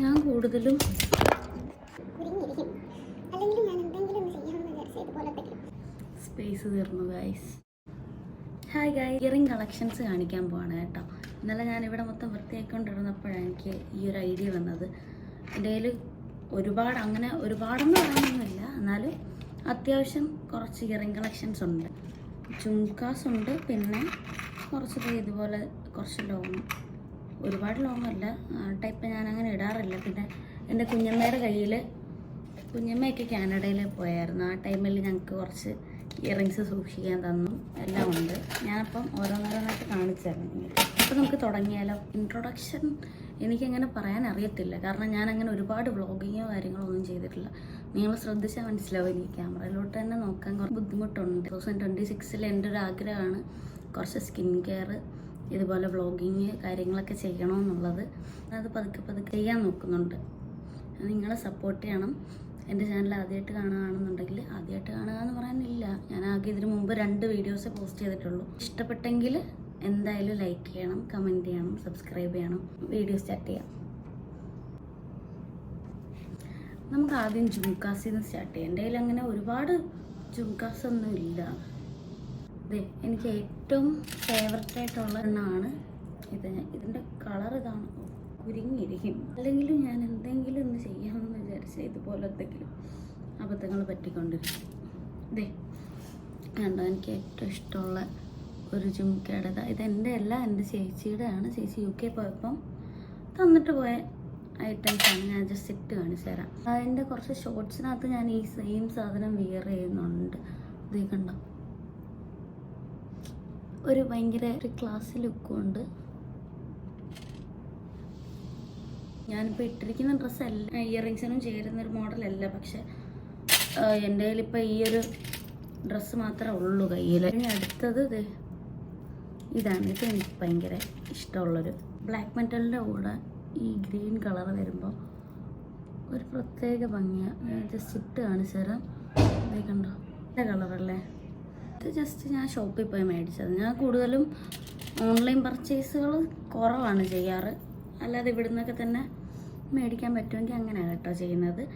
ഞാൻ കൂടുതലും സ്പേസ് തീർന്നു guys hi guys earring collections കാണിക്കാൻ പോവാണ് കേട്ടോ. ഇന്നലെ ഞാൻ ഇവിടെ മൊത്തം വൃത്തിയാക്കിക്കൊണ്ടിരുന്നപ്പോഴാണ് എനിക്ക് ഈ ഒരു ഐഡിയ വന്നത്. എന്റെ കയ്യിൽ ഒരുപാട് അങ്ങനെ ഒരുപാടൊന്നും പറയാനൊന്നുമില്ല. എന്നാലും അത്യാവശ്യം കുറച്ച് ഇയറിംഗ് കളക്ഷൻസ് ഉണ്ട്. ചുങ്കാസ് ഉണ്ട്. പിന്നെ കുറച്ച് ഇതുപോലെ കുറച്ച് ലോങ് ഒരുപാട് ലോങ് അല്ല. ടൈപ്പ് ഞാൻ അങ്ങനെ ഇടാറില്ല. പിന്നെ എന്റെ കുഞ്ഞമ്മയുടെ കയ്യിൽ കുഞ്ഞമ്മയൊക്കെ കാനഡയിൽ പോയായിരുന്നു. ആ ടൈമിൽ ഞങ്ങൾക്ക് കുറച്ച് ഇയറിങ്സ് സൂക്ഷിക്കാൻ തന്നു. എല്ലാം ഉണ്ട്. ഞാനപ്പം ഓരോന്നോരോന്നായിട്ട് കാണിച്ചായിരുന്നു നിങ്ങൾക്ക് അപ്പോൾ നമുക്ക് തുടങ്ങിയാലോ? ഇൻട്രൊഡക്ഷൻ എനിക്കങ്ങനെ പറയാൻ അറിയത്തില്ല. കാരണം ഞാൻ അങ്ങനെ ഒരുപാട് വ്ളോഗിങ്ങോ കാര്യങ്ങളോ ഒന്നും ചെയ്തിട്ടില്ല. നിങ്ങൾ ശ്രദ്ധിച്ചാൽ മനസ്സിലാവും എനിക്ക് ക്യാമറയിലോട്ട് തന്നെ നോക്കാൻ കുറച്ച് ബുദ്ധിമുട്ടുണ്ട്. ടു തൗസൻഡ് ട്വന്റി സിക്സിൽ എന്റെ ഒരു ആഗ്രഹമാണ് കുറച്ച് സ്കിൻ കെയർ ഇതുപോലെ വ്ളോഗിങ് കാര്യങ്ങളൊക്കെ ചെയ്യണമെന്നുള്ളത് അത് പതുക്കെ പതുക്കെ ചെയ്യാൻ നോക്കുന്നുണ്ട്. നിങ്ങളെ സപ്പോർട്ട് ചെയ്യണം. എന്റെ ചാനൽ ആദ്യമായിട്ട് കാണുകയാണെന്നുണ്ടെങ്കിൽ ആദ്യമായിട്ട് കാണുക എന്ന് പറയാനില്ല. ഞാൻ ആകെ ഇതിന് മുമ്പ് രണ്ട് വീഡിയോസേ പോസ്റ്റ് ചെയ്തിട്ടുള്ളൂ. ഇഷ്ടപ്പെട്ടെങ്കിൽ എന്തായാലും ലൈക്ക് ചെയ്യണം കമന്റ് ചെയ്യണം സബ്സ്ക്രൈബ് ചെയ്യണം വീഡിയോ സ്റ്റാർട്ട് ചെയ്യാം. നമുക്ക് ആദ്യം ജുംകാസിൽ നിന്ന് സ്റ്റാർട്ട് ചെയ്യാം. എന്റെ കയ്യിൽ അങ്ങനെ ഒരുപാട് ജുംകാസ് ഒന്നും ഇല്ല. അതെ എനിക്ക് ഏറ്റവും ഫേവററ്റ് ആയിട്ടുള്ള എണ്ണാണ് ഇത് ഇതിന്റെ കളർ ഇതാണ്. കുരുങ്ങിയിരിക്കും അല്ലെങ്കിലും ഞാൻ എന്തെങ്കിലും ഒന്ന് ചെയ്യാമെന്ന് വിചാരിച്ച് ഇതുപോലെ എന്തെങ്കിലും അബദ്ധങ്ങൾ പറ്റിക്കൊണ്ടിരിക്കും ഇതേ കണ്ടോ എനിക്ക് ഏറ്റവും ഇഷ്ടമുള്ള ഒരു ജുംക്കയുടെ ഇതാ. ഇത് എന്റെ അല്ല എന്റെ ചേച്ചിയുടെ ആണ്. ചേച്ചി യു കെ പോയപ്പം തന്നിട്ട് പോയ ഐറ്റംസ് ആണ്. ഞാൻ ജസ്റ്റ് ഇട്ട് കാണിച്ചു തരാം. അതിന്റെ കുറച്ച് ഷോർട്സിനകത്ത് ഞാൻ ഈ സെയിം സാധനം വിയർ ചെയ്യുന്നുണ്ട്. ഇത് കണ്ടോ? ഒരു ഭയങ്കര ഒരു ക്ലാസ് ലുക്കും ഉണ്ട്. ഞാനിപ്പോൾ ഇട്ടിരിക്കുന്ന ഡ്രസ്സ് അല്ല ഇയറിങ്സിനും ചേരുന്ന ഒരു മോഡലല്ല പക്ഷെ എന്റെ കയ്യിലിപ്പോൾ ഈ ഒരു ഡ്രസ്സ് മാത്രമേ ഉള്ളൂ കയ്യിൽ ഇനി അടുത്തത് ദേ ഇതാണ്. ഇത് എനിക്ക് ഭയങ്കര ഇഷ്ടമുള്ളൊരു ബ്ലാക്ക് മെറ്റലിന്റെ കൂടെ ഈ ഗ്രീൻ കളർ വരുമ്പോൾ ഒരു പ്രത്യേക ഭംഗിയാണ് ജസ്റ്റ് ഇട്ട് കാണിച്ചു തരാം കണ്ടോ? നല്ല കളറല്ലേ ജസ്റ്റ് ഞാൻ ഷോപ്പിൽ പോയി മേടിച്ചത്. ഞാൻ കൂടുതലും ഓൺലൈൻ പർച്ചേസുകൾ കുറവാണ് ചെയ്യാറ്. അല്ലാതെ ഇവിടുന്നൊക്കെ തന്നെ മേടിക്കാൻ പറ്റുമെങ്കിൽ അങ്ങനെയാണ് കേട്ടോ ചെയ്യുന്നത്.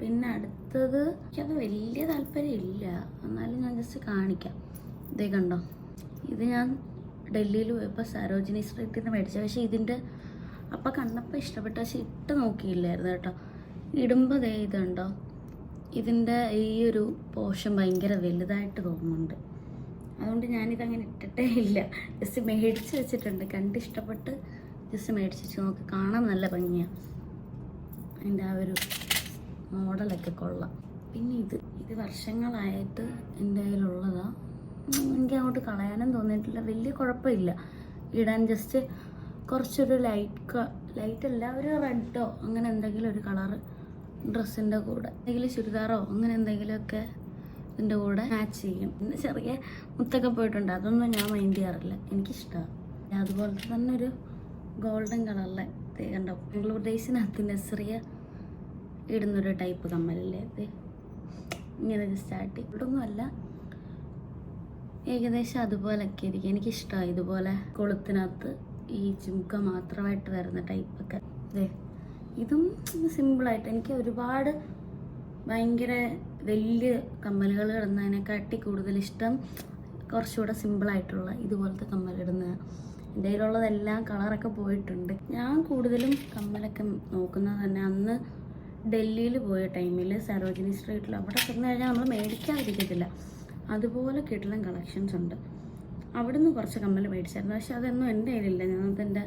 പിന്നെ അടുത്തത് എനിക്കത് വലിയ താല്പര്യമില്ല. എന്നാലും ഞാൻ ജസ്റ്റ് കാണിക്കാം. ഇതേ കണ്ടോ? ഇത് ഞാൻ ഡൽഹിയിൽ പോയപ്പോൾ സരോജിനി സ്ട്രീറ്റിൽ നിന്ന് മേടിച്ചത്. പക്ഷേ ഇതിന്റെ അപ്പം കണ്ടപ്പോൾ ഇഷ്ടപ്പെട്ടു പക്ഷെ ഇട്ട് നോക്കിയില്ലായിരുന്നു കേട്ടോ. ഇടുമ്പോൾ ദേ ഇതുണ്ടോ ഇതിന്റെ ഈ ഒരു പോർഷൻ ഭയങ്കര വലുതായിട്ട് തോന്നുന്നുണ്ട്. അതുകൊണ്ട് ഞാനിതങ്ങനെ ഇട്ടിട്ടേ ഇല്ല. ജസ്റ്റ് മേടിച്ച് വെച്ചിട്ടുണ്ട്. കണ്ട് ഇഷ്ടപ്പെട്ട് ജസ്റ്റ് മേടിച്ച് വെച്ച് നോക്ക്. കാണാൻ നല്ല ഭംഗിയാണ് അതിന്റെ ആ ഒരു മോഡലൊക്കെ കൊള്ളാം. പിന്നെ ഇത് ഇത് വർഷങ്ങളായിട്ട് എന്റെ കയ്യിലുള്ളതാണ് എനിക്ക് അങ്ങോട്ട് കളയാനും തോന്നിയിട്ടില്ല. വലിയ കുഴപ്പമില്ല. ഇടാൻ ജസ്റ്റ് കുറച്ചൊരു ലൈറ്റ് ലൈറ്റ് അല്ല ഒരു റെഡോ അങ്ങനെ എന്തെങ്കിലും ഒരു കളറ് ഡ്രസ്സിന്റെ കൂടെ. എന്തെങ്കിലും ചുരിദാറോ അങ്ങനെ എന്തെങ്കിലുമൊക്കെ ഇതിന്റെ കൂടെ മാച്ച് ചെയ്യും. പിന്നെ ചെറിയ മുത്തൊക്കെ പോയിട്ടുണ്ട്. അതൊന്നും ഞാൻ മൈൻഡ് ചെയ്യാറില്ല. എനിക്കിഷ്ടമാണ് അതുപോലെ തന്നെ ഒരു ഗോൾഡൻ കളറിലെ ദേ കണ്ടോ? ബാംഗ്ലൂർ ഡേയ്സിനകത്ത് നെസറിയ ഇടുന്നൊരു ടൈപ്പ് കമ്മലല്ലേ ഇത്? ഇങ്ങനെ സ്റ്റാർട്ട് ഇവിടൊന്നുമല്ല. ഏകദേശം അതുപോലൊക്കെ ഇരിക്കും. എനിക്കിഷ്ടമാണ് ഇതുപോലെ കൊളുത്തിനകത്ത് ഈ ചുമക്ക മാത്രമായിട്ട് വരുന്ന ടൈപ്പൊക്കെ അതെ ഇതും സിമ്പിളായിട്ട് എനിക്ക് ഒരുപാട് ഭയങ്കര വലിയ കമ്മലുകൾ ഇടുന്നതിനെക്കാട്ടി കൂടുതൽ ഇഷ്ടം കുറച്ചുകൂടെ സിമ്പിളായിട്ടുള്ള ഇതുപോലത്തെ കമ്മലിടുന്നത് എന്റെ കയ്യിലുള്ളതെല്ലാം കളറൊക്കെ പോയിട്ടുണ്ട്. ഞാൻ കൂടുതലും കമ്മലൊക്കെ നോക്കുന്നത് തന്നെ അന്ന് ഡൽഹിയിൽ പോയ ടൈമിൽ സരോജിനി സ്ട്രീറ്റിൽ അവിടെ ചെന്ന് കഴിഞ്ഞാൽ നമ്മൾ മേടിക്കാതിരിക്കത്തില്ല. അതുപോലെ കിട്ടുന്ന കളക്ഷൻസ് ഉണ്ട്. അവിടുന്ന് കുറച്ച് കമ്മൽ മേടിച്ചായിരുന്നു. പക്ഷെ അതൊന്നും എന്റെ കയ്യിലില്ല. ഞാനത് എന്റെ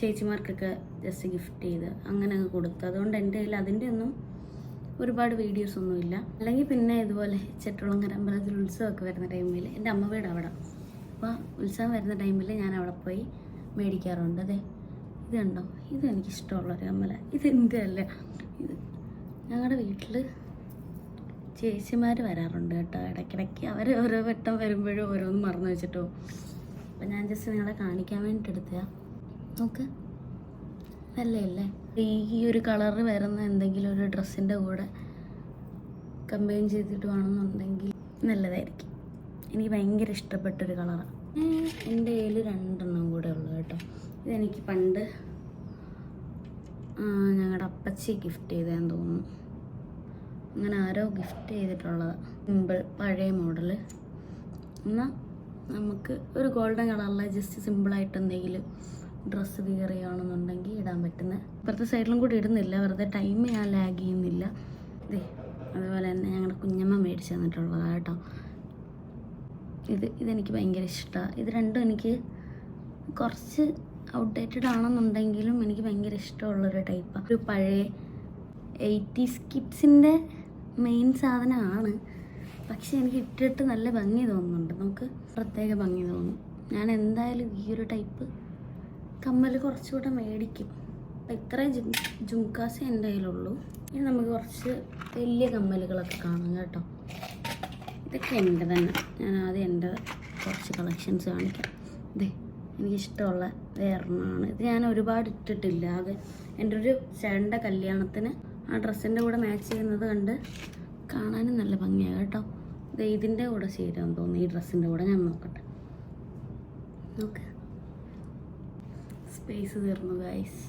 ചേച്ചിമാർക്കൊക്കെ ജസ്റ്റ് ഗിഫ്റ്റ് ചെയ്ത് അങ്ങനെ അങ്ങ് കൊടുത്തു. അതുകൊണ്ട് എന്റെ കയ്യിൽ അതിന്റെ ഒന്നും ഒരുപാട് വീഡിയോസ് ഒന്നുമില്ല. അല്ലെങ്കിൽ പിന്നെ ഇതുപോലെ ചെട്ടുളങ്ങര അമ്പലത്തിൽ ഉത്സവമൊക്കെ വരുന്ന ടൈമിൽ എന്റെ അമ്മ വീട് അവിടെ. അപ്പോൾ ഉത്സവം വരുന്ന ടൈമിൽ ഞാൻ അവിടെ പോയി മേടിക്കാറുണ്ട്. അതെ ഇത് കണ്ടോ? ഇത് എനിക്കിഷ്ടമുള്ളൊരു അമ്മല ഇത് എന്റെ ഇത് ഞങ്ങളുടെ വീട്ടിൽ ചേച്ചിമാർ വരാറുണ്ട് കേട്ടോ. ഇടയ്ക്കിടയ്ക്ക് അവർ ഓരോ വട്ടം വരുമ്പോഴും ഓരോന്ന് മറന്നു വെച്ചിട്ടോ. അപ്പം ഞാൻ ജസ്റ്റ് നിങ്ങളെ കാണിക്കാൻ വേണ്ടിയിട്ട് എടുത്തതാ. നോക്ക്. നല്ലതല്ലേ ഈ ഒരു കളറ് വരുന്ന എന്തെങ്കിലും ഒരു ഡ്രസ്സിന്റെ കൂടെ കമ്പൈൻ ചെയ്തിട്ട് വേണമെന്നുണ്ടെങ്കിൽ നല്ലതായിരിക്കും. എനിക്ക് ഭയങ്കര ഇഷ്ടപ്പെട്ടൊരു കളറാണ്. എന്റെ കയ്യിൽ രണ്ടെണ്ണം കൂടെ ഉള്ളു കേട്ടോ. ഇതെനിക്ക് പണ്ട് ഞങ്ങളുടെ അപ്പച്ചി ഗിഫ്റ്റ് ചെയ്തതെന്ന് തോന്നുന്നു. അങ്ങനെ ആരോ ഗിഫ്റ്റ് ചെയ്തിട്ടുള്ളതാണ് സിമ്പിൾ പഴയ മോഡൽ എന്നാൽ നമുക്ക് ഒരു ഗോൾഡൻ കളറിലെ ജസ്റ്റ് സിമ്പിളായിട്ട് എന്തെങ്കിലും ഡ്രസ്സ് വിയർ ചെയ്യുകയാണെന്നുണ്ടെങ്കിൽ ഇടാൻ പറ്റുന്ന. ഇപ്പുറത്തെ സൈഡിലും കൂടി ഇടുന്നില്ല. വെറുതെ ടൈം ഞാൻ ലാഗ് ചെയ്യുന്നില്ല. ഇതേ അതുപോലെ തന്നെ ഞങ്ങളുടെ കുഞ്ഞമ്മ മേടിച്ചു തന്നിട്ടുള്ളതാണ് കേട്ടോ. ഇത് ഇതെനിക്ക് ഭയങ്കര ഇഷ്ടമാണ് ഇത് രണ്ടും എനിക്ക് കുറച്ച് ഔട്ട്ഡേറ്റഡ് ആണെന്നുണ്ടെങ്കിലും എനിക്ക് ഭയങ്കര ഇഷ്ടമുള്ളൊരു ടൈപ്പാണ് ഒരു പഴയ എയ്റ്റീസ് കിഡ്സിന്റെ മെയിൻ സാധനമാണ്. പക്ഷേ എനിക്ക് ഇട്ടിട്ട് നല്ല ഭംഗി തോന്നുന്നുണ്ട്. നമുക്ക് പ്രത്യേക ഭംഗി തോന്നും. ഞാൻ എന്തായാലും ഈ ഒരു ടൈപ്പ് കമ്മൽ കുറച്ചുകൂടെ മേടിക്കും. അപ്പം ഇത്രയും ജും ജുംക്കാസ് എന്റെ കയ്യിലുള്ളൂ. ഇനി നമുക്ക് കുറച്ച് വലിയ കമ്മലുകളൊക്കെ കാണാം കേട്ടോ. ഇതൊക്കെ എന്റെ തന്നെ. ഞാൻ ആദ്യം എന്റെ കുറച്ച് കളക്ഷൻസ് കാണിക്കാം. ഇതേ എനിക്കിഷ്ടമുള്ള വേറൊന്നാണ്. ഇത് ഞാൻ ഒരുപാട് ഇട്ടിട്ടില്ല. അത് എന്റെ ഒരു ചേട്ടന്റെ കല്യാണത്തിന് ആ ഡ്രസ്സിന്റെ കൂടെ മാച്ച് ചെയ്യുന്നത് കണ്ട് കാണാനും നല്ല ഭംഗിയാണ് കേട്ടോ. ഇത് ഇതിന്റെ കൂടെ ചേരാൻ തോന്നുന്നു ഈ ഡ്രസ്സിന്റെ കൂടെ. ഞാൻ നോക്കട്ടെ. നോക്ക്. സ്പേസ് തീർന്നു ഗൈസ്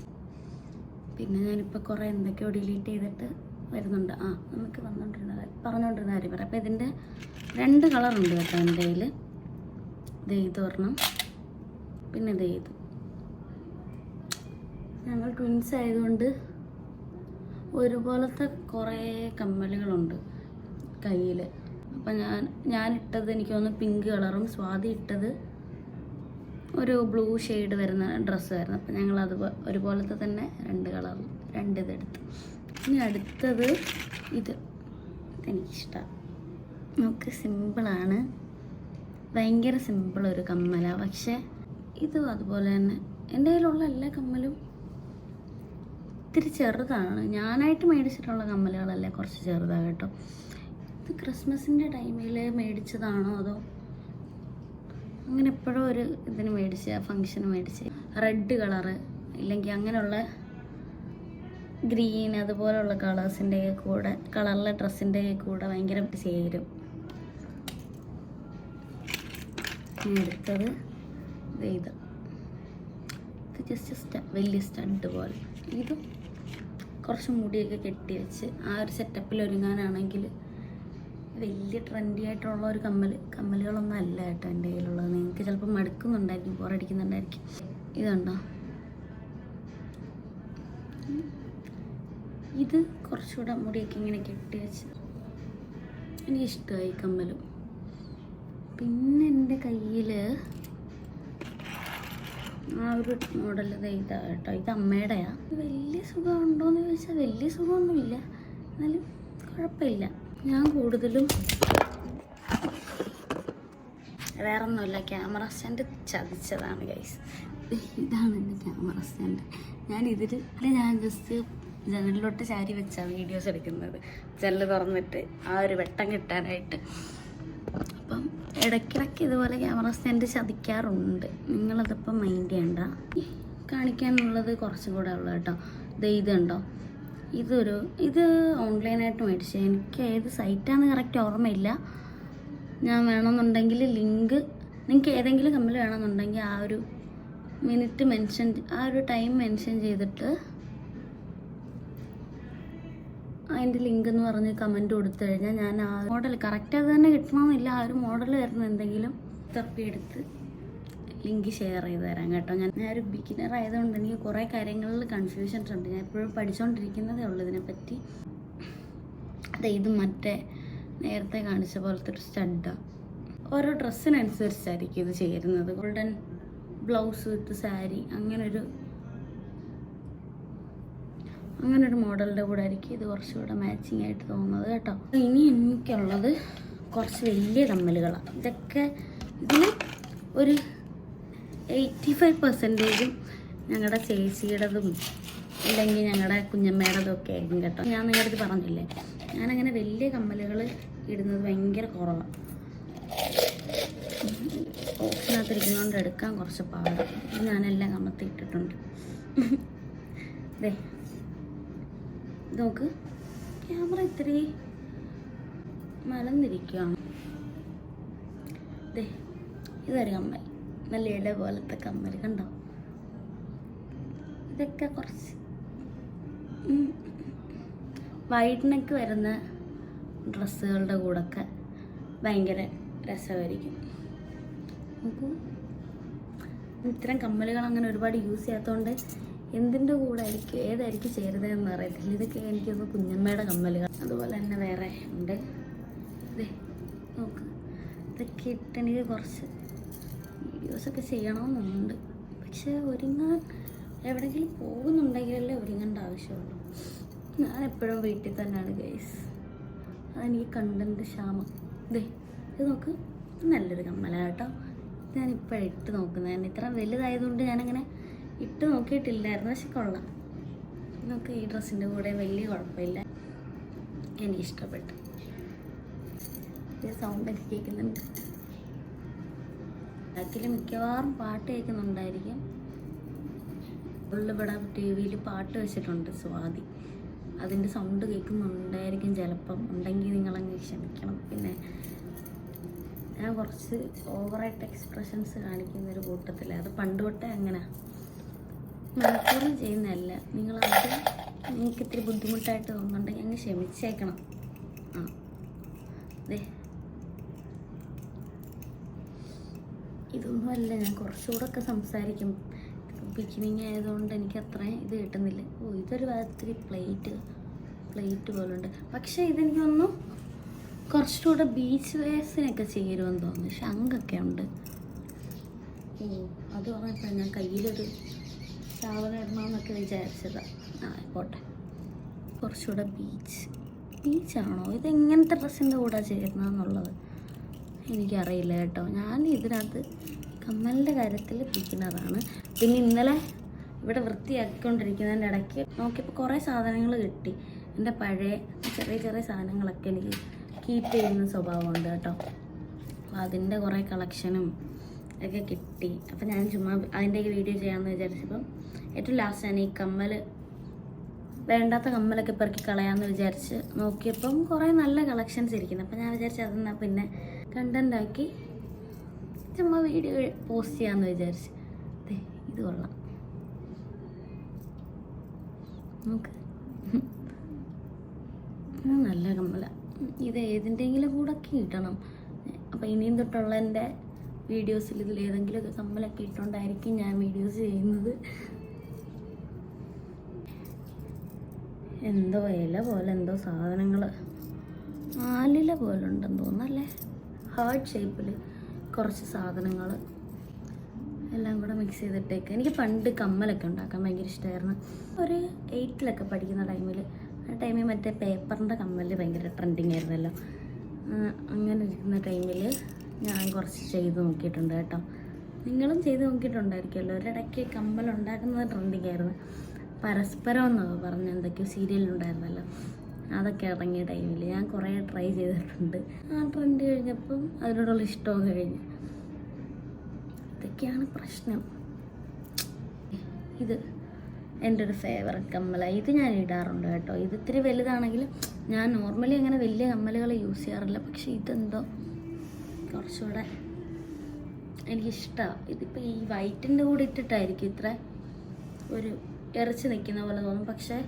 പിന്നെ ഞാനിപ്പോൾ കുറേ എന്തൊക്കെയോ ഡിലീറ്റ് ചെയ്തിട്ട് വരുന്നുണ്ട്. ആ നമുക്ക് വന്നുകൊണ്ടിരുന്ന പറഞ്ഞുകൊണ്ടിരുന്ന കാര്യം പറയാം. അപ്പോൾ ഇതിന്റെ രണ്ട് കളറുണ്ട് കേട്ടോ എന്റെ കയ്യിൽ ഇത് ഒരെണ്ണം. പിന്നെ ഇത്. ഞങ്ങൾ ട്വിൻസ് ആയതുകൊണ്ട് ഒരുപോലത്തെ കുറേ കമ്മലുകളുണ്ട് കയ്യിൽ അപ്പം ഞാൻ ഞാനിട്ടത് എനിക്ക് തോന്നുന്നു പിങ്ക് കളറും സ്വാതി ഇട്ടത് ഒരു ബ്ലൂ ഷെയ്ഡ് വരുന്ന ഡ്രസ്സ് വരുന്നത് അപ്പം ഞങ്ങൾ അത് ഒരുപോലത്തെ തന്നെ രണ്ട് കളർ രണ്ട് ഇതെടുത്തു ഇനി അടുത്തത് ഇത്. എനിക്കിഷ്ടമാണ് നമുക്ക് സിമ്പിളാണ് ഭയങ്കര സിമ്പിൾ ഒരു കമ്മലാണ് പക്ഷേ ഇതും അതുപോലെ തന്നെ. എന്റെ കയ്യിലുള്ള എല്ലാ കമ്മലും ഇത്തിരി ചെറുതാണ്. ഞാനായിട്ട് മേടിച്ചിട്ടുള്ള കമ്മലുകളല്ലേ കുറച്ച് ചെറുതാണ് കേട്ടോ. ഇത് ക്രിസ്മസിന്റെ ടൈമിൽ മേടിച്ചതാണോ അതോ അങ്ങനെ എപ്പോഴും ഒരു ഇതിന് മേടിച്ച ഫങ്ഷന് മേടിച്ച്. റെഡ് കളറ് ഇല്ലെങ്കിൽ അങ്ങനെയുള്ള ഗ്രീൻ അതുപോലുള്ള കളേഴ്സിന്റെ കൂടെ കളറിലെ ഡ്രസ്സിന്റെ കൂടെ ഭയങ്കര ചേരും. എടുത്തത് ഇത്. ഇത് ജസ്റ്റ് സ്റ്റ വലിയ സ്റ്റഡ് പോലെ. ഇതും കുറച്ച് മുടിയൊക്കെ കെട്ടി വെച്ച് ആ ഒരു സെറ്റപ്പിൽ ഒരുങ്ങാനാണെങ്കിൽ വലിയ ട്രെൻഡി ആയിട്ടുള്ള ഒരു കമ്മൽ കമ്മലുകളൊന്നും അല്ല കേട്ടോ എന്റെ കയ്യിലുള്ളത്. നിങ്ങൾക്ക് ചിലപ്പോൾ മടുക്കുന്നുണ്ടായിരിക്കും ബോറടിക്കുന്നുണ്ടായിരിക്കും ഇതുണ്ടോ ഇത് കുറച്ചുകൂടെ മുടിയൊക്കെ ഇങ്ങനെ കെട്ടി വെച്ച്. എനിക്കിഷ്ടമായി കമ്മലും. പിന്നെ എന്റെ കയ്യിൽ ആ ഒരു മോഡൽ ഇതാ കേട്ടോ. ഇത് അമ്മയുടെയാണ് വലിയ സുഖമുണ്ടോയെന്ന് ചോദിച്ചാൽ വലിയ സുഖമൊന്നുമില്ല. എന്നാലും കുഴപ്പമില്ല. ഞാൻ കൂടുതലും വേറെ ഒന്നുമില്ല ക്യാമറ സ്റ്റാൻഡ് ചതിച്ചതാണ് ഗൈസ് ഇതാണ് എന്റെ ക്യാമറ സ്റ്റാൻഡ്. ഞാൻ ഇതിൽ ഞാൻ ജസ്റ്റ് ജനലിലോട്ട് ചാരി വെച്ചാണ് വീഡിയോസ് എടുക്കുന്നത്. ജനൽ തുറന്നിട്ട് ആ ഒരു വെട്ടം കിട്ടാനായിട്ട്. അപ്പം ഇടയ്ക്കിടയ്ക്ക് ഇതുപോലെ ക്യാമറ സ്റ്റാൻഡ് ചതിക്കാറുണ്ട്. നിങ്ങളതിപ്പം മൈൻഡ് ചെയ്യണ്ട. കാണിക്കാനുള്ളത് കുറച്ചും കൂടെ ഉള്ളു കേട്ടോ. ഇത് ഇതുണ്ടോ? ഇതൊരു ഇത് ഓൺലൈനായിട്ട് മേടിച്ച എനിക്ക് ഏത് സൈറ്റാന്ന് കറക്റ്റ് ഓർമ്മയില്ല. ഞാൻ വേണമെന്നുണ്ടെങ്കിൽ ലിങ്ക് നിങ്ങൾക്ക് ഏതെങ്കിലും കമ്മൽ വേണമെന്നുണ്ടെങ്കിൽ ആ ഒരു മിനിറ്റ് മെൻഷൻ ആ ഒരു ടൈം മെൻഷൻ ചെയ്തിട്ട് അതിന്റെ ലിങ്ക് എന്ന് പറഞ്ഞ് കമന്റ് കൊടുത്തു കഴിഞ്ഞാൽ ഞാൻ ആ മോഡൽ കറക്റ്റ് അത് തന്നെ കിട്ടണമെന്നില്ല ആ ഒരു മോഡൽ വരുന്ന എന്തെങ്കിലും. തപ്പിയെടുത്ത് ലിങ്ക് ഷെയർ ചെയ്ത് തരാം കേട്ടോ. ഞാൻ ഞാനൊരു ബിഗിനർ ആയതുകൊണ്ട് എനിക്ക് കുറേ കാര്യങ്ങളിൽ കൺഫ്യൂഷൻസ് ഉണ്ട്. ഞാൻ എപ്പോഴും പഠിച്ചുകൊണ്ടിരിക്കുന്നതേ ഉള്ളൂ ഇതിനെപ്പറ്റി. അതെ ഇത് മറ്റേ നേരത്തെ കാണിച്ച പോലത്തെ ഒരു സ്റ്റഡാണ് ഓരോ ഡ്രസ്സിനനുസരിച്ചായിരിക്കും ഇത് ചേരുന്നത്. ഗോൾഡൻ ബ്ലൗസ് വിത്ത് സാരി അങ്ങനൊരു അങ്ങനൊരു ഒരു മോഡലിന്റെ കൂടെ ആയിരിക്കും ഇത് കുറച്ചുകൂടെ മാച്ചിങ് ആയിട്ട് തോന്നുന്നത് കേട്ടോ. ഇനി എനിക്കുള്ളത് കുറച്ച് വലിയ കമ്മലുകളാണ് ഇതൊക്കെ ഇതിൽ ഒരു എയ്റ്റി ഫൈവ് പെർസെന്റേജും ഞങ്ങളുടെ ചേച്ചിയുടേതും അല്ലെങ്കിൽ ഞങ്ങളുടെ കുഞ്ഞമ്മയുടേതും ഒക്കെ ആയിരിക്കും കേട്ടോ. ഞാൻ നിങ്ങളുടെ അടുത്ത് പറഞ്ഞില്ലേ ഞാനങ്ങനെ വലിയ കമ്മലുകൾ ഇടുന്നത് ഭയങ്കര കുറവാണ് ഓപ്ഷനകത്തിരിക്കുന്നതുകൊണ്ട് എടുക്കാൻ കുറച്ച് പാടാണ് ഞാനെല്ലാം കമ്മത്തി ഇട്ടിട്ടുണ്ട്. അതെ നോക്ക്. ക്യാമറ ഇത്തിരി മലന്നിരിക്കുകയാണ് ഇതൊരു കമ്മൽ. നല്ല ഇല പോലത്തെ കമ്മൽ കണ്ടോ? ഇതൊക്കെ കുറച്ച് വൈഡ് നെക്ക് വരുന്ന ഡ്രസ്സുകളുടെ കൂടൊക്കെ ഭയങ്കര രസമായിരിക്കും. നോക്കൂ. ഇത്തരം കമ്മലുകൾ അങ്ങനെ ഒരുപാട് യൂസ് ചെയ്യാത്തതുകൊണ്ട് എന്തിന്റെ കൂടെ ആയിരിക്കും ഏതായിരിക്കും ചേരുന്നതെന്ന് അറിയത്തില്ല. ഇതൊക്കെ എനിക്കൊന്ന് കുഞ്ഞമ്മയുടെ കമ്മലുകൾ. അതുപോലെ തന്നെ വേറെ ഉണ്ട്. ദേ നോക്ക്. ഇതൊക്കെ ഇട്ടെനിക്ക് കുറച്ച് വീഡിയോസൊക്കെ ചെയ്യണമെന്നുണ്ട്. പക്ഷെ ഒരുങ്ങാൻ എവിടെയെങ്കിലും പോകുന്നുണ്ടെങ്കിലല്ലേ ഒരുങ്ങേണ്ട ആവശ്യമുള്ളൂ. ഞാൻ എപ്പോഴും വീട്ടിൽ തന്നെയാണ് ഗൈസ് അതെനിക്ക് കണ്ടന്റ് ക്ഷാമം. ദേ ഇത് നോക്ക്. നല്ലൊരു കമ്മലാണ് കേട്ടോ. ഞാൻ ഇപ്പോഴും ഇട്ട് നോക്കുന്നതാണ് ഇത്ര വലുതായതുകൊണ്ട് ഞാനങ്ങനെ ഇട്ട് നോക്കിയിട്ടില്ലായിരുന്നു. പക്ഷെ കൊള്ളാം. നമുക്ക് ഈ ഡ്രസ്സിന്റെ കൂടെ വലിയ കുഴപ്പമില്ല. എനിക്ക് ഇഷ്ടപ്പെട്ടു സൗണ്ടൊക്കെ കേൾക്കുന്നുണ്ട്. ബാക്കിൽ മിക്കവാറും പാട്ട് കേൾക്കുന്നുണ്ടായിരിക്കും. ഇവിടെ ടി വിയിൽ പാട്ട് വെച്ചിട്ടുണ്ട് സ്വാതി. അതിന്റെ സൗണ്ട് കേൾക്കുന്നുണ്ടായിരിക്കും ചിലപ്പം. ഉണ്ടെങ്കിൽ നിങ്ങളങ്ങ് ക്ഷമിക്കണം. പിന്നെ ഞാൻ കുറച്ച് ഓവറായിട്ട് എക്സ്പ്രഷൻസ് കാണിക്കുന്ന ഒരു കൂട്ടത്തില്ല അത് പണ്ട് തൊട്ടേ അങ്ങനെ. മനഃപൂർവം ചെയ്യുന്നതല്ല. നിങ്ങളത് നിങ്ങൾക്ക് ഇത്തിരി ബുദ്ധിമുട്ടായിട്ട് തോന്നുന്നുണ്ടെങ്കിൽ അങ്ങ് ക്ഷമിച്ചേക്കണം. ആ. ദേ. ഇതൊന്നുമല്ല ഞാൻ കുറച്ചുകൂടെ ഒക്കെ സംസാരിക്കും. ബിഗിനിങ് ആയതുകൊണ്ട് എനിക്ക് അത്രയും ഇത് കിട്ടുന്നില്ല. ഓ ഇതൊരു ഭാഗത്തിരി പ്ലേറ്റ് പ്ലേറ്റ് പോലുണ്ട്. പക്ഷേ ഇതെനിക്കൊന്നും കുറച്ചുകൂടെ ബീച്ച് വേസിനൊക്കെ ചേരുമെന്ന് തോന്നുന്നു. ശങ്കൊക്കെ ഉണ്ട്. ഓ അത് പറഞ്ഞപ്പോൾ ഞാൻ കയ്യിലൊരു സാധനം ഇടണമെന്നൊക്കെ വിചാരിച്ചതാണ് ആ പോട്ടെ കുറച്ചുകൂടെ ബീച്ച് ബീച്ചാണോ ഇതെങ്ങനത്തെ ഡ്രസ്സിന്റെ കൂടെ ചേരുന്നതെന്നുള്ളത്? എനിക്കറിയില്ല കേട്ടോ. ഞാൻ ഇതിനകത്ത് കമ്മലിന്റെ കാര്യത്തിൽ പിടിക്കുന്നതാണ്. പിന്നെ ഇന്നലെ ഇവിടെ വൃത്തിയാക്കിക്കൊണ്ടിരിക്കുന്നതിന്റെ ഇടയ്ക്ക് നോക്കിയപ്പോൾ കുറേ സാധനങ്ങൾ കിട്ടി. എന്റെ പഴയ ചെറിയ ചെറിയ സാധനങ്ങളൊക്കെ എനിക്ക് കീപ്പ് ചെയ്യുന്ന സ്വഭാവമുണ്ട് കേട്ടോ. അപ്പോൾ അതിന്റെ കുറേ കളക്ഷനും ഒക്കെ കിട്ടി. അപ്പോൾ ഞാൻ ചുമ്മാ അതിന്റെയൊക്കെ വീഡിയോ ചെയ്യാമെന്ന് വിചാരിച്ചപ്പം ഏറ്റവും ലാസ്റ്റ് ഈ കമ്മൽ വേണ്ടാത്ത കമ്മലൊക്കെ പെറുക്കി കളയാമെന്ന് വിചാരിച്ച് നോക്കിയപ്പം കുറേ നല്ല കളക്ഷൻസ് ഇരിക്കുന്നു. അപ്പം ഞാൻ വിചാരിച്ചു അതെന്നാൽ പിന്നെ കണ്ടന്റ് ആക്കി ചുമ്മാ വീഡിയോ പോസ്റ്റ് ചെയ്യാമെന്ന് വിചാരിച്ച്. അതെ ഇത് കൊള്ളാം. നമുക്ക് നല്ല കമ്മല. ഇത് ഏതിന്റെങ്കിലും കൂടെ ഒക്കെ ഇടണം അപ്പോൾ ഇനിയും തൊട്ടുള്ള എന്റെ വീഡിയോസിൽ ഇതിൽ ഏതെങ്കിലുമൊക്കെ കമ്മലൊക്കെ ഇട്ടുകൊണ്ടായിരിക്കും ഞാൻ വീഡിയോസ് ചെയ്യുന്നത്. എന്തോ ഇല പോലെ എന്തോ സാധനങ്ങൾ ആലില പോലെ ഉണ്ടെന്ന് തോന്നുന്നല്ലേ ഹാർട്ട് ഷേപ്പിൽ കുറച്ച് സാധനങ്ങൾ എല്ലാം കൂടെ മിക്സ് ചെയ്തിട്ടേക്ക്. എനിക്ക് പണ്ട് കമ്മലൊക്കെ ഉണ്ടാക്കാൻ ഭയങ്കര ഇഷ്ടമായിരുന്നു ഒരു എയ്റ്റിലൊക്കെ പഠിക്കുന്ന ടൈമിൽ ആ ടൈമിൽ മറ്റേ പേപ്പറിന്റെ കമ്മൽ ഭയങ്കര ട്രെൻഡിങ് ആയിരുന്നല്ലോ. അങ്ങനെ ഇരിക്കുന്ന ടൈമിൽ ഞാൻ കുറച്ച് ചെയ്ത് നോക്കിയിട്ടുണ്ട് കേട്ടോ. നിങ്ങളും ചെയ്ത് നോക്കിയിട്ടുണ്ടായിരിക്കുമല്ലോ? ഒരിടയ്ക്ക് കമ്മൽ ഉണ്ടാക്കുന്നത് ട്രെൻഡിങ് ആയിരുന്നു. പരസ്പരം എന്നൊക്കെ പറഞ്ഞ് എന്തൊക്കെയോ സീരിയലുണ്ടായിരുന്നല്ലോ അതൊക്കെ ഇറങ്ങിയ ടൈമിൽ ഞാൻ കുറേ ട്രൈ ചെയ്തിട്ടുണ്ട്. ആ ട്രെൻഡ് കഴിഞ്ഞപ്പം അതിനോടുള്ള ഇഷ്ടവും കഴിഞ്ഞു. ഇതൊക്കെയാണ് പ്രശ്നം. ഇത് എന്റെ ഒരു ഫേവററ്റ് കമ്മല. ഇത് ഞാൻ ഇടാറുണ്ട് കേട്ടോ. ഇത് ഇത്തിരി വലുതാണെങ്കിൽ ഞാൻ നോർമലി അങ്ങനെ വലിയ കമ്മലുകൾ യൂസ് ചെയ്യാറില്ല. പക്ഷേ ഇതെന്തോ കുറച്ചുകൂടെ എനിക്കിഷ്ടമാണ് ഇതിപ്പോൾ ഈ വൈറ്റിന്റെ കൂടെ ഇട്ടിട്ടായിരിക്കും ഇത്ര ഒരു ഇറച്ചി നിൽക്കുന്ന പോലെ തോന്നും. പക്ഷേ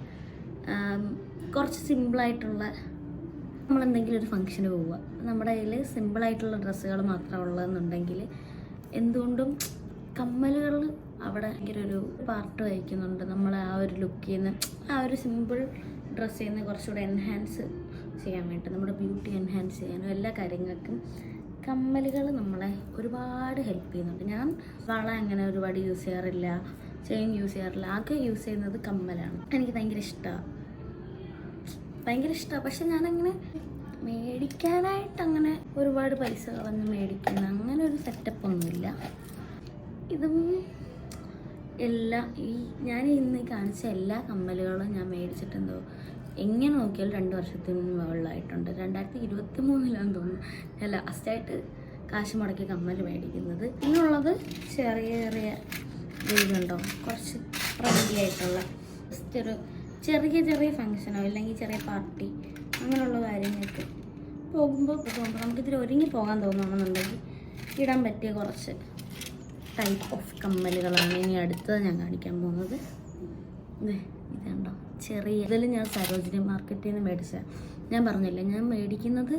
കുറച്ച് സിമ്പിളായിട്ടുള്ള നമ്മളെന്തെങ്കിലും ഒരു ഫംഗ്ഷന് പോവുക. നമ്മുടെ കയ്യിൽ സിമ്പിളായിട്ടുള്ള ഡ്രസ്സുകൾ മാത്രമേ ഉള്ളതെന്നുണ്ടെങ്കിൽ എന്തുകൊണ്ടും കമ്മലുകൾ അവിടെ ഭയങ്കര ഒരു പാർട്ട് വഹിക്കുന്നുണ്ട്. നമ്മൾ ആ ഒരു ലുക്കിൽ നിന്ന് ആ ഒരു സിമ്പിൾ ഡ്രസ്സിൽ നിന്ന് കുറച്ചുകൂടെ എൻഹാൻസ് ചെയ്യാൻ വേണ്ടി നമ്മുടെ ബ്യൂട്ടി എൻഹാൻസ് ചെയ്യാനും എല്ലാ കാര്യങ്ങൾക്കും കമ്മലുകൾ നമ്മളെ ഒരുപാട് ഹെൽപ്പ് ചെയ്യുന്നുണ്ട്. ഞാൻ വള അങ്ങനെ ഒരുപാട് യൂസ് ചെയ്യാറില്ല ചെയിൻ യൂസ് ചെയ്യാറില്ല ആകെ യൂസ് ചെയ്യുന്നത് കമ്മലാണ്. എനിക്ക് ഭയങ്കര ഇഷ്ടമാണ് ഭയങ്കര ഇഷ്ടമാണ് പക്ഷെ ഞാനങ്ങനെ മേടിക്കാനായിട്ട് അങ്ങനെ ഒരുപാട് പൈസ വന്ന് മേടിക്കുന്ന അങ്ങനെ ഒരു സെറ്റപ്പ് ഒന്നുമില്ല. ഇതും എല്ലാ ഈ ഞാൻ ഇന്ന് കാണിച്ച എല്ലാ കമ്മലുകളും ഞാൻ മേടിച്ചിട്ടുണ്ടോ എങ്ങനെ നോക്കിയാലും രണ്ട് വർഷത്തിന് മുകളിലായിട്ടുണ്ട്. രണ്ടായിരത്തി ഇരുപത്തി മൂന്നിലാന്ന് തോന്നുന്നു. ഞാൻ ലാസ്റ്റായിട്ട് കാശ് മുടക്കി കമ്മൽ മേടിക്കുന്നത്. ഇന്നുള്ളത് ചെറിയ ചെറിയ ഇതുണ്ടോ? കുറച്ച് ട്രെൻഡി ആയിട്ടുള്ള ജസ്റ്റ് ഒരു ചെറിയ ചെറിയ ഫങ്ഷനോ അല്ലെങ്കിൽ ചെറിയ പാർട്ടി അങ്ങനെയുള്ള കാര്യങ്ങൾക്ക് പോകുമ്പോൾ പോകുമ്പോൾ നമുക്കിതിൽ ഒരുങ്ങി പോകാൻ തോന്നുകയാണെന്നുണ്ടെങ്കിൽ ഇടാൻ പറ്റിയ കുറച്ച് ടൈപ്പ് ഓഫ് കമ്മലുകളാണ് ഇനി അടുത്തത് ഞാൻ കാണിക്കാൻ പോകുന്നത്. ഇതുണ്ടോ ചെറിയ ഇതിൽ ഞാൻ സരോജിനി മാർക്കറ്റിൽ നിന്ന് മേടിച്ച ഞാൻ പറഞ്ഞില്ല ഞാൻ മേടിക്കുന്നത്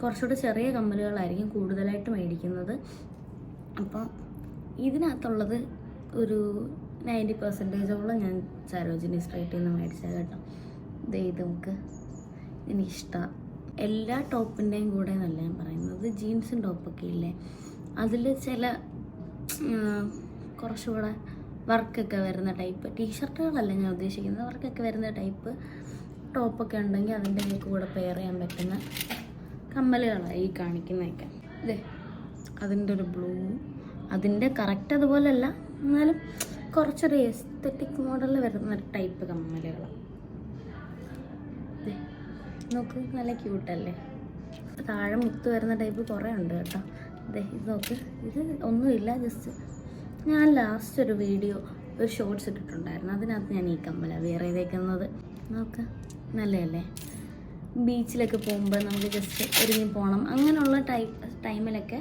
കുറച്ചുകൂടെ ചെറിയ കമ്മലുകളായിരിക്കും കൂടുതലായിട്ട് മേടിക്കുന്നത്. അപ്പോൾ ഇതിനകത്തുള്ളത് ഒരു നയന്റി പെർസെന്റേജോളം ഞാൻ സരോജിനി സ്ട്രൈറ്റിൽ നിന്ന് മേടിച്ചത് കേട്ടോ. ഇത് നമുക്ക് എനിക്കിഷ്ടമാണ് എല്ലാ ടോപ്പിന്റെയും കൂടെ നല്ല ഞാൻ പറയുന്നത്. ജീൻസും ടോപ്പൊക്കെ ഇല്ലേ? അതിൽ ചില കുറച്ചുകൂടെ വർക്കൊക്കെ വരുന്ന ടൈപ്പ്. ടീഷർട്ടുകളല്ല ഞാൻ ഉദ്ദേശിക്കുന്നത്. വർക്കൊക്കെ വരുന്ന ടൈപ്പ് ടോപ്പൊക്കെ ഉണ്ടെങ്കിൽ അതിന്റെ കൂടെ പെയർ ചെയ്യാൻ പറ്റുന്ന കമ്മലുകളാണ് ഈ കാണിക്കുന്നതൊക്കെ. അതെ അതിന്റെ ഒരു ബ്ലൂ. അതിന്റെ കറക്റ്റ് അതുപോലെയല്ല എന്നാലും കുറച്ചൊരു എസ്തറ്റിക് മോഡലിൽ വരുന്ന ടൈപ്പ് കമ്മലുകളാണ് നോക്ക് നല്ല ക്യൂട്ടല്ലേ താഴെ മുത്ത് വരുന്ന ടൈപ്പ് കുറേ ഉണ്ട് കേട്ടോ. അതെ ഇത് നോക്ക്. ഇത് ഒന്നുമില്ല ജസ്റ്റ് ഞാൻ ലാസ്റ്റ് ഒരു വീഡിയോ ഒരു ഷോർട്സ് ഇട്ടിട്ടുണ്ടായിരുന്നു. അതിനകത്ത് ഞാൻ ഈ കമ്മല വേറെ ചെയ്തേക്കുന്നത്. നോക്ക് നല്ലതല്ലേ? ബീച്ചിലൊക്കെ പോകുമ്പോൾ നമുക്ക് ജസ്റ്റ് ഒരുങ്ങി പോകണം അങ്ങനെയുള്ള ടൈപ്പ് ടൈമിലൊക്കെ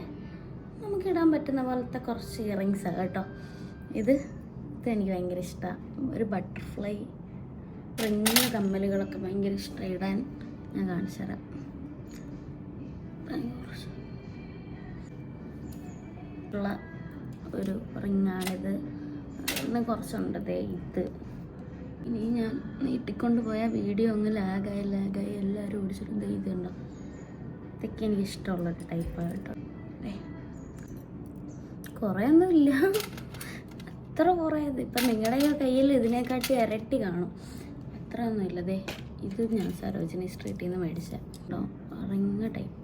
നമുക്ക് ഇടാൻ പറ്റുന്ന പോലത്തെ കുറച്ച് ഇയറിങ്സാണ് കേട്ടോ. ഇത് എനിക്ക് ഭയങ്കര ഇഷ്ടമാണ് ഒരു ബട്ടർഫ്ലൈ റിങ് കമ്മലുകളൊക്കെ ഭയങ്കര ഇഷ്ടം ഇടാൻ. ഞാൻ കാണിച്ചു തരാം. ഉള്ള ഒരു റിങ്ങാണിത്. ഇന്ന് കുറച്ചുണ്ട് ദേ ഇത്. ഇനി ഞാൻ നീട്ടിക്കൊണ്ട് പോയ വീഡിയോ അങ്ങ് ലാഗായി ലാഗായി. എല്ലാവരും ഓടിച്ചിട്ടുണ്ട് ദേ ഇതുണ്ടോ ഇതൊക്കെ എനിക്ക് ഇഷ്ടമുള്ളൊരു ടൈപ്പാണ് കേട്ടോ. കുറേ ഒന്നുമില്ല അത്ര കുറേ ഇപ്പം നിങ്ങളുടെ കയ്യിൽ ഇതിനെക്കാട്ടി ഇരട്ടി കാണും. അത്ര ഒന്നുമില്ല ദേ ഇത് ഞാൻ സരോജിനി സ്ട്രീറ്റിൽ നിന്ന് മേടിച്ച. കേട്ടോ റിങ് ടൈപ്പ്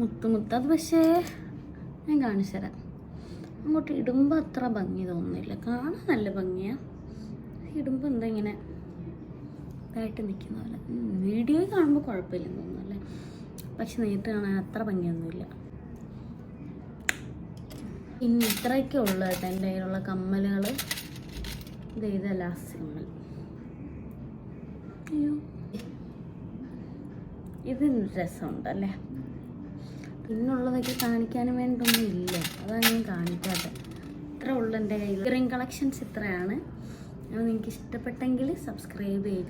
മുത്ത് മുത്ത്. അത് പക്ഷേ ഞാൻ കാണിച്ചു തരാം. അങ്ങോട്ട് ഇടുമ്പോൾ അത്ര ഭംഗി തോന്നുന്നില്ല. കാണാൻ നല്ല ഭംഗിയാണ് ഇടുമ്പോൾ എന്താ ഇങ്ങനെ ഇതായിട്ട് നിൽക്കുന്ന പോലെ. വീഡിയോയിൽ കാണുമ്പോൾ കുഴപ്പമില്ലെന്ന് തോന്നുന്നു അല്ലേ? പക്ഷെ നേരിട്ട് കാണാൻ അത്ര ഭംഗിയൊന്നുമില്ല. ഇനി ഇത്രയൊക്കെ ഉള്ളു കേട്ടോ എന്റെ കയ്യിലുള്ള കമ്മലുകൾ ഇത് ഇതാ ലാസ്റ്റ് കമ്മൽ അയ്യോ. ഇതിന് രസമുണ്ട് പിന്നുള്ളതൊക്കെ കാണിക്കാനും വേണ്ടൊന്നും ഇല്ല. അതാണ് ഞാൻ കാണിക്കാത്തത് ഇത്ര ഉള്ളു എന്റെ കയ്യിൽ ഗ്രീൻ കളക്ഷൻസ് ഇത്രയാണ്. അപ്പോൾ നിങ്ങൾക്ക് ഇഷ്ടപ്പെട്ടെങ്കിൽ സബ്സ്ക്രൈബ് ചെയ്യുക.